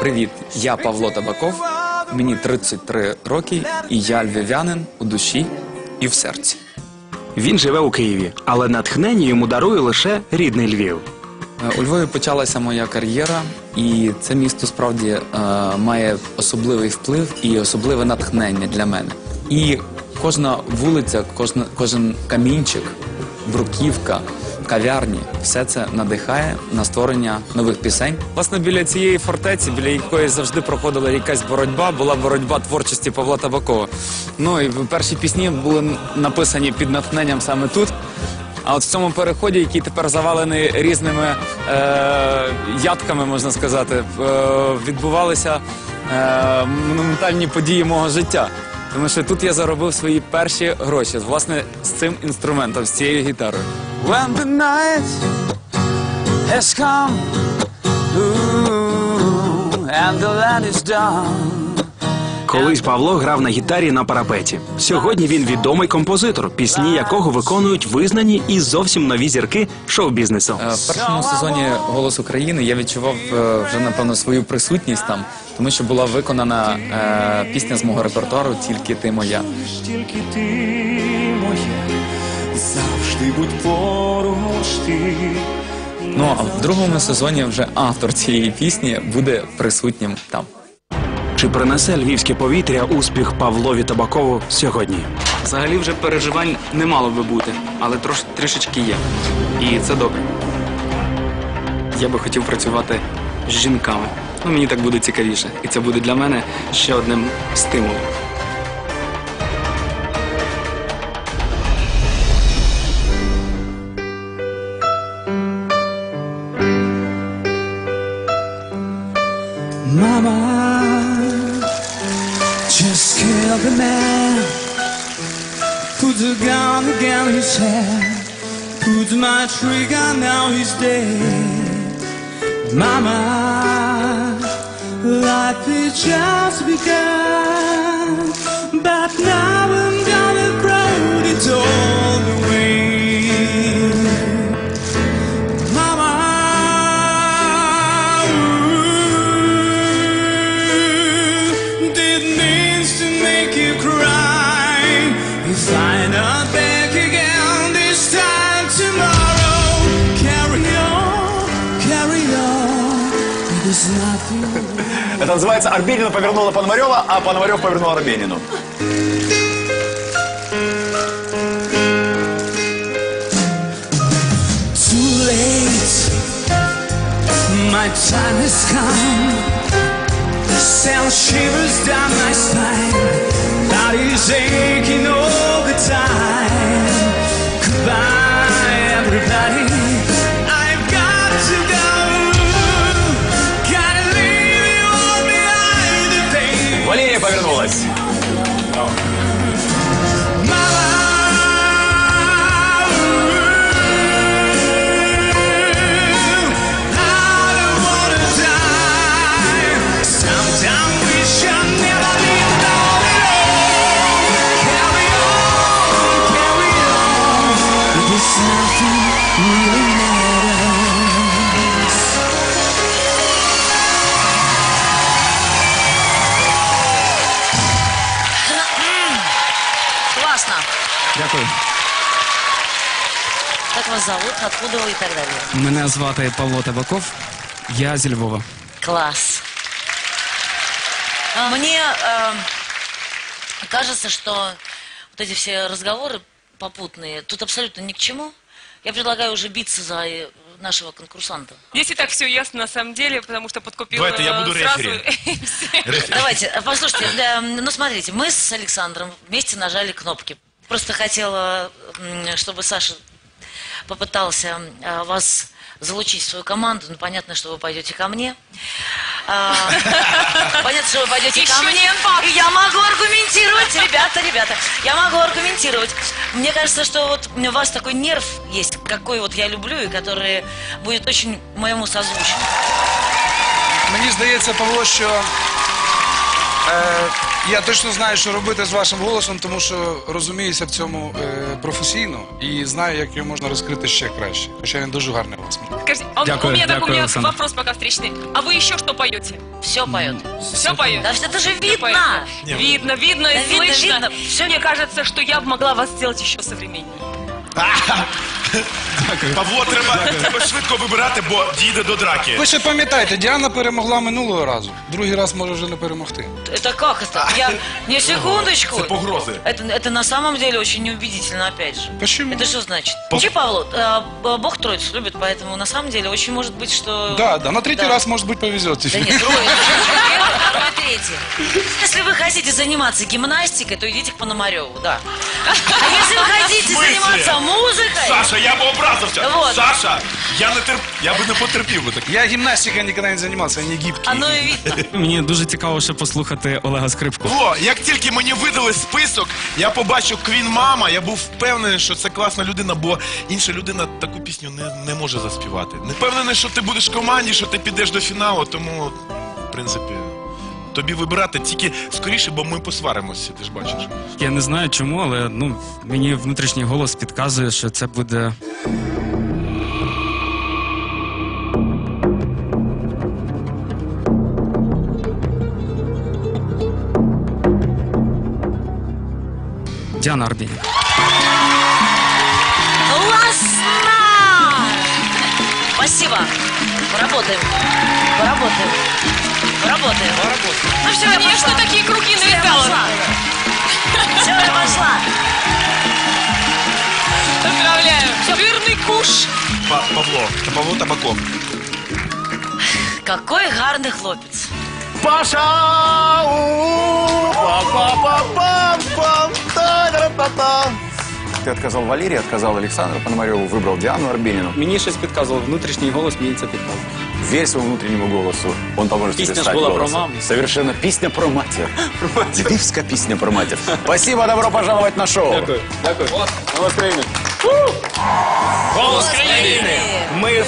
Привіт, я Павло Табаков. Мені 33 роки, і я львів'янин у душі і в серці. Він живе у Києві, але натхнення йому дарує лише рідний Львів. Е, У Львові почалася моя кар'єра, і це місто справді е, має особливий вплив і особливе натхнення для мене. І кожна вулиця, кожна, кожен камінчик, бруківка, кав'ярні, все це надихає на створення нових пісень. Власне, біля цієї фортеці, біля якої завжди проходила якась боротьба, була боротьба творчості Павла Табакова. Ну і перші пісні були написані під натхненням саме тут. А от в цьому переході, який тепер завалений різними е, ядками, можна сказати, е, відбувалися е, монументальні події мого життя. Тому що тут я заробив свої перші гроші, власне, з цим інструментом, з цією гітарою. When the night has come, ooh, and the land is done. Колись Павло грав на гітарі на парапеті. Сьогодні він відомий композитор, пісні якого виконують визнані і зовсім нові зірки шоу-бізнесу. Е, В першому сезоні Голос України я відчував е, вже напевно свою присутність там, тому що була виконана е, пісня з мого репертуару Тільки ти моя. Тільки ти моя, завжди будь поруч ти. Ну а в другому сезоні вже автор цієї пісні буде присутнім там. Чи принесе львівське повітря успіх Павлові Табакову сьогодні? Взагалі вже переживань не мало би бути, але трош, трішечки є. І це добре. Я би хотів працювати з жінками. Ну, мені так буде цікавіше. І це буде для мене ще одним стимулом. Mama, kill the man. Put the gun against his head. Put my trigger, now he's dead. Mama, life is just begun. But now Это называется Арбенина повернула Пономарева, а Пономарев повернул Арбенину. My time has come. Send shivers down my spine. Body's aching all Дякую. Как вас зовут, откуда вы и так далее? Мене звати Павло Табаков. Я зі Львова. Класс. А, Мне э, кажется, что вот эти все разговоры попутные тут абсолютно ни к чему. Я предлагаю уже биться за э, нашего конкурсанта. Здесь и так все ясно на самом деле, потому что подкупил Давайте я э, буду сразу. рефери. Давайте, э, послушайте, да, ну смотрите, мы с Александром вместе нажали кнопки. Просто хотела, чтобы Саша попытался э, вас залучить в свою команду. Ну, понятно, что вы пойдете ко мне. А, Понятно, что вы пойдете ко Еще мне. И я могу аргументировать, ребята, ребята. Я могу аргументировать. Мне кажется, что вот у вас такой нерв есть, какой вот я люблю, и который будет очень моему созвучен. Мені здається, Павло, що е, Я точно знаю, що робити з вашим голосом, тому що розуміюся в цьому е, професійно і знаю, як його можна розкрити ще краще. Хоча він дуже гарний голос. Скажите, а Дякую, у меня, так, у дякую, меня Александр. вопрос пока встречный. А вы еще что поете? Все поет. Все поете? Да это же Всё видно. поете. Видно, видно и Да видно, слышно. видно. Всё Мне кажется, что я бы могла вас сделать еще современнее. Павло, треба, треба швидко вибирати, бо дійде до драки. Ви ще пам'ятаєте, Діана перемогла минулого разу. Другий раз може вже не перемогти. Это как это? Я... Не, секундочку. Це погрози. Это, это на самом деле очень неубедительно, опять же. Почему? Это что значит? По- Вообще, Павло, э, б- Бог Троицу любит, поэтому на самом деле очень может быть, что... Да, да, на третий Да. раз, может быть, повезет Да тебе. нет, трое. Первый, второй, третий. Если вы хотите заниматься гимнастикой, то идите к Пономареву, да. А если вы хотите В смысле? Саша, я б образився. Вот. Саша, я не терп... я би не потерпів би так. Я гимнастикой никогда не занимался, я не гибкий. Оно и видно. Мені дуже цікаво ще послухати Олега Скрипку. О, як тільки мені видали список, я побачив Квін Мама, я був впевнений, що це класна людина, бо інша людина таку пісню не, не може заспівати. Не впевнений, що ти будеш в команді, що ти підеш до фіналу, тому, в принципі, тобі вибирати тільки скоріше, бо ми посваримося, ти ж бачиш. Я не знаю чому, але ну мені внутрішній голос підказує, що це буде. Діана Арбінь. Классно! Спасибо. Поработаем. Поработаем. Поработаем. Ну все, я Конечно, пошла. такие круги Всё, я налетала. пошла. Все, я пошла. Поздравляю. Жирный куш. Па- Павло, та Павло Табаков. Какой гарный хлопец. Паша! у, па-па-па-пам-пам, та-ра-па-пам. Ты отказал Валерии, отказал Александру Пономареву, выбрал Диану Арбенину. Мені щось підказував, внутрішній голос мені це підказував. Верь своему внутреннему голосу, он поможет Песня тебе стать была про голосом. маму. Совершенно песня про матер. Львивская песня про матер. Спасибо, добро пожаловать на шоу. Дякую. Дякую. На настроение. Голос країни! Ми